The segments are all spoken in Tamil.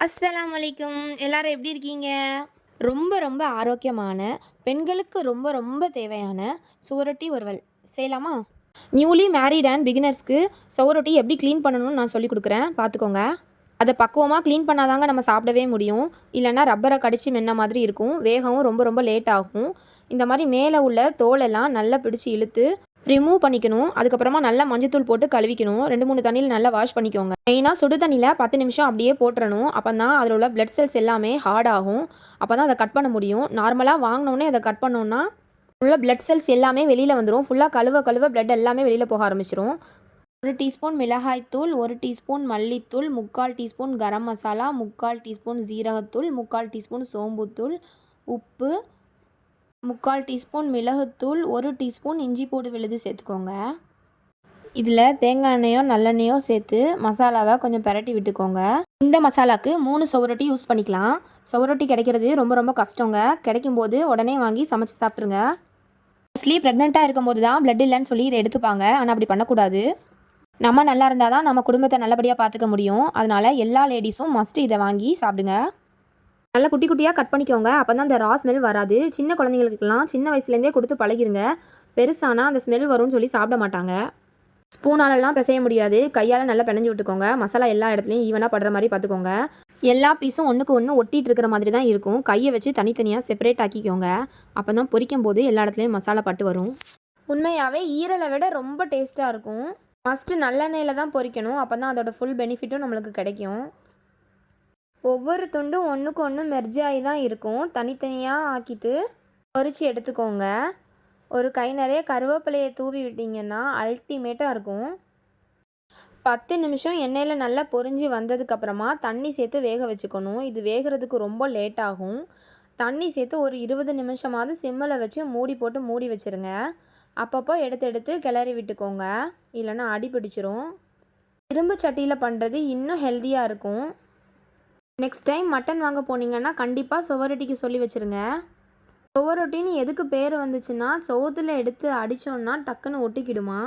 அஸ்லாம் வலைக்கும் எல்லாரும் எப்படி இருக்கீங்க? ரொம்ப ரொம்ப ஆரோக்கியமான பெண்களுக்கு ரொம்ப ரொம்ப தேவையான சுவரொட்டி ஒருவல். செய்யலாமா? நியூலி மேரிட் அண்ட் பிகினர்ஸ்க்கு சுவரொட்டி எப்படி க்ளீன் பண்ணணும்னு நான் சொல்லி கொடுக்குறேன். பார்த்துக்கோங்க. அதை பக்குவமாக க்ளீன் பண்ணாதாங்க நம்ம சாப்பிடவே முடியும். இல்லைன்னா ரப்பரை கடிச்சு மென்ன மாதிரி இருக்கும். வேகவும் ரொம்ப ரொம்ப லேட் ஆகும். இந்த மாதிரி மேலே உள்ள தோலெல்லாம் நல்லா பிடிச்சி இழுத்து ரிமூவ் பண்ணிக்கணும். அதுக்கப்புறமா நல்லா மஞ்சத்தூள் போட்டு கழுவிக்கணும். ரெண்டு மூணு தண்ணியில் நல்லா வாஷ் பண்ணிக்கோங்க. மெயினாக சுடு தண்ணியில் பத்து நிமிஷம் அப்படியே போட்டுறணும். அப்போ தான் அதில் உள்ள பிளட் செல்ஸ் எல்லாமே ஹார்ட் ஆகும். அப்போ தான் அதை கட் பண்ண முடியும். நார்மலாக வாங்கினோடனே அதை கட் பண்ணோன்னா உள்ள பிளட் செல்ஸ் எல்லாமே வெளியில் வந்துடும் ஃபுல்லாக கழுவ கழுவ பிளட் எல்லாமே வெளியில் போக ஆரம்பிச்சிடும் ஒரு டீஸ்பூன் மிளகாய்த்தூள் ஒரு டீஸ்பூன் மல்லித்தூள் முக்கால் டீஸ்பூன் கரம் மசாலா முக்கால் டீஸ்பூன் ஜீரகத்தூள் முக்கால் டீஸ்பூன் சோம்புத்தூள் உப்பு முக்கால் டீஸ்பூன் மிளகுத்தூள் ஒரு டீஸ்பூன் இஞ்சி பூடு விழுது சேர்த்துக்கோங்க. இதில் தேங்காய் எண்ணெயோ நல்லெண்ணெயோ சேர்த்து மசாலாவை கொஞ்சம் பிரட்டி விட்டுக்கோங்க. இந்த மசாலாக்கு மூணு சுவரொட்டி யூஸ் பண்ணிக்கலாம். சுவரொட்டி கிடைக்கிறது ரொம்ப ரொம்ப கஷ்டங்க. கிடைக்கும்போது உடனே வாங்கி சமைச்சு சாப்பிட்ருங்க மோஸ்ட்லி ப்ரெக்னெண்ட்டாக இருக்கும்போது தான் பிளட் இல்லைன்னு சொல்லி இதை எடுத்துப்பாங்க. ஆனால் அப்படி பண்ணக்கூடாது. நம்ம நல்லா இருந்தால் தான் நம்ம குடும்பத்தை நல்லபடியாக பார்த்துக்க முடியும். அதனால் எல்லா லேடிஸும் மஸ்ட் இதை வாங்கி சாப்பிடுங்க. நல்லா குட்டி குட்டியாக கட் பண்ணிக்கோங்க. அப்போ தான் அந்த ரா ஸ்மெல் வராது. சின்ன குழந்தைங்களுக்குலாம் சின்ன வயசுலேருந்தே கொடுத்து பழகிருங்க. பெருசானால் அந்த ஸ்மெல் வரும்னு சொல்லி சாப்பிட மாட்டாங்க. ஸ்பூனாலெல்லாம் பிசைய முடியாது. கையால் நல்லா பிணைஞ்சு விட்டுக்கோங்க. மசாலா எல்லா இடத்துலையும் ஈவனாக படுற மாதிரி பார்த்துக்கோங்க எல்லா பீஸும் ஒன்றுக்கு ஒன்று ஒட்டிகிட்டு இருக்கிற மாதிரி தான் இருக்கும். கையை வச்சு தனித்தனியாக செப்பரேட் ஆக்கிக்கோங்க. அப்போ தான் பொரிக்கும் போது எல்லா இடத்துலையும் மசாலா பட்டு வரும். உண்மையாகவே ஈரலை விட ரொம்ப டேஸ்ட்டாக இருக்கும். ஃபஸ்ட்டு நல்லெண்ணெயில் தான் பொரிக்கணும். அப்போ தான் அதோட ஃபுல் பெனிஃபிட்டும் நம்மளுக்கு கிடைக்கும். ஒவ்வொரு துண்டும் ஒன்றுக்கு ஒன்று மெர்ஜ் ஆகி தான் இருக்கும். தனித்தனியாக ஆக்கிட்டு பொறிச்சு எடுத்துக்கோங்க. ஒரு கை நிறைய கருவேப்பிலையை தூவி விட்டிங்கன்னா அல்டிமேட்டாக இருக்கும். பத்து நிமிஷம் எண்ணெயில் நல்லா பொரிஞ்சு வந்ததுக்கப்புறமா தண்ணி சேர்த்து வேக வச்சுக்கணும். இது வேகிறதுக்கு ரொம்ப லேட் ஆகும். தண்ணி சேர்த்து ஒரு இருபது நிமிஷமாவது சிம்மில் வச்சு மூடி போட்டு மூடி வச்சுருங்க. அப்பப்போ எடுத்து எடுத்து கிளறி விட்டுக்கோங்க. இல்லைன்னா அடி பிடிச்சிரும். இரும்பு சட்டியில் பண்ணுறது இன்னும் ஹெல்த்தியாக இருக்கும். நெக்ஸ்ட் டைம் மட்டன் வாங்க போனீங்கன்னா கண்டிப்பாக சுவரொட்டிக்கு சொல்லி வச்சுருங்க. சுவரொட்டின்னு எதுக்கு பேர் வந்துச்சுன்னா சோத்தில் எடுத்து அடித்தோன்னா டக்குன்னு ஒட்டிக்கிடுமா.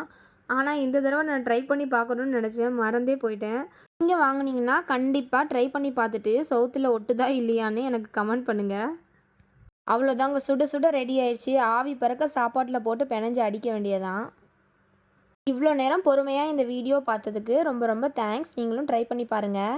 ஆனால் இந்த தடவை நான் ட்ரை பண்ணி பார்க்கணுன்னு நினச்சேன். மறந்தே போயிட்டேன். நீங்கள் வாங்குனீங்கன்னா கண்டிப்பாக ட்ரை பண்ணி பார்த்துட்டு சவுத்தில் ஒட்டுதா இல்லையான்னு எனக்கு கமெண்ட் பண்ணுங்கள் அவ்வளோதாங்க சுட சுட ரெடி ஆயிடுச்சு ஆவி பறக்க சாப்பாட்டில் போட்டு பிணைஞ்சு அடிக்க வேண்டியதான் இவ்வளோ நேரம் பொறுமையாக இந்த வீடியோ பார்த்ததுக்கு ரொம்ப ரொம்ப தேங்க்ஸ் நீங்களும் ட்ரை பண்ணி பாருங்கள்